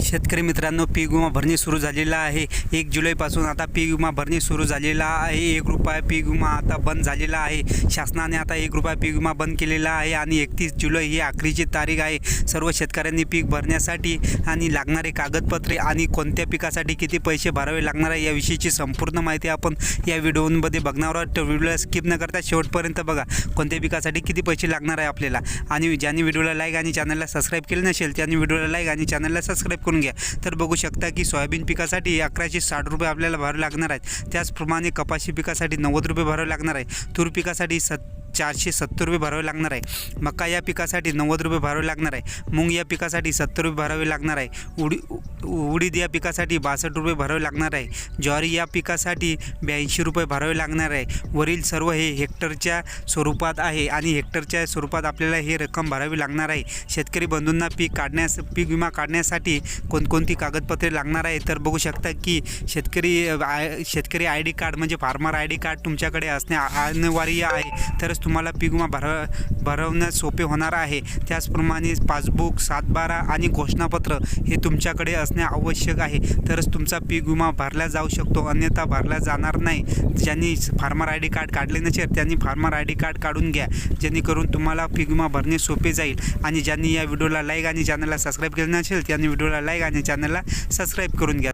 शेतकरी मित्रांनो पीक विमा भरणे सुरू झालेला आहे. एक जुलैपासून आता पीक विमा भरणे सुरू झालेला आहे. एक रुपया पीक विमा आता बंद झालेला आहे. शासनाने आता एक रुपया पीक विमा बंद केलेला आहे आणि एकतीस जुलै ही आखरीची तारीख आहे. सर्व शेतकऱ्यांनी पीक भरण्यासाठी आणि लागणारे कागदपत्रे आणि कोणत्या पिकासाठी किती पैसे भरावे लागणार आहे याविषयीची संपूर्ण माहिती आपण या व्हिडिओमध्ये बघणार आहोत. तर व्हिडिओला स्किप न करता शेवटपर्यंत बघा. कोणत्या पिकासाठी किती पैसे लागणार आहे आपल्याला? आणि ज्यांनी व्हिडिओला लाईक आणि चॅनलला सबस्क्राईब केले नसेल त्यांनी व्हिडिओला लाईक आणि चॅनलला सबस्क्राईब करून घ्या. तर बघू शकता की सोयाबीन पिकासाठी अकराशे साठ रुपये आपल्याला भरावे लागणार आहेत. त्याचप्रमाणे कपाशी पिकासाठी नव्वद रुपये भरावे लागणार आहे. तूर पिकासाठी सत् चारशे सत्तर रुपये भरावे लागणार आहे. मका या पिकासाठी नव्वद रुपये भरावे लागणार आहे. मूग या पिकासाठी सत्तर रुपये भरावे लागणार आहे. उडी उडीद या पिकासाठी बासष्ट रुपये भरावे लागणार आहे. ज्वारी या पिकासाठी ब्याऐंशी रुपये भरावे लागणार आहे. वरील सर्व हे हेक्टरच्या स्वरूपात आहे आणि हेक्टरच्या स्वरूपात आपल्याला हे रक्कम भरावी लागणार आहे. शेतकरी बंधूंना पीक काढण्यास पीक विमा काढण्यासाठी कोणकोणती कागदपत्रे लागणार आहे? तर बघू शकता की शेतकरी आय शेतकरी आय डी कार्ड म्हणजे फार्मर आय डी कार्ड तुमच्याकडे असणे अनिवार्य आहे. तरच तुम्हाला पीक विमा भर भरवण्यास सोपे होणार आहे. त्याचप्रमाणे पासबुक सातबारा आणि घोषणापत्र हे तुमच्याकडे असणे आवश्यक आहे. तरच तुमचा पीक विमा भरला जाऊ शकतो. अन्यथा भरला जाणार नाही. ज्यांनी फार्मर आय डी कार्ड काढले नसेल त्यांनी फार्मर आय डी कार्ड काढून घ्या. जेणेकरून तुम्हाला पीक विमा भरणे सोपे जाईल. आणि ज्यांनी या व्हिडिओला लाईक आणि चॅनलला सबस्क्राईब केलं नसेल त्यांनी व्हिडिओला लाईक आणि चॅनलला सबस्क्राईब करून घ्या.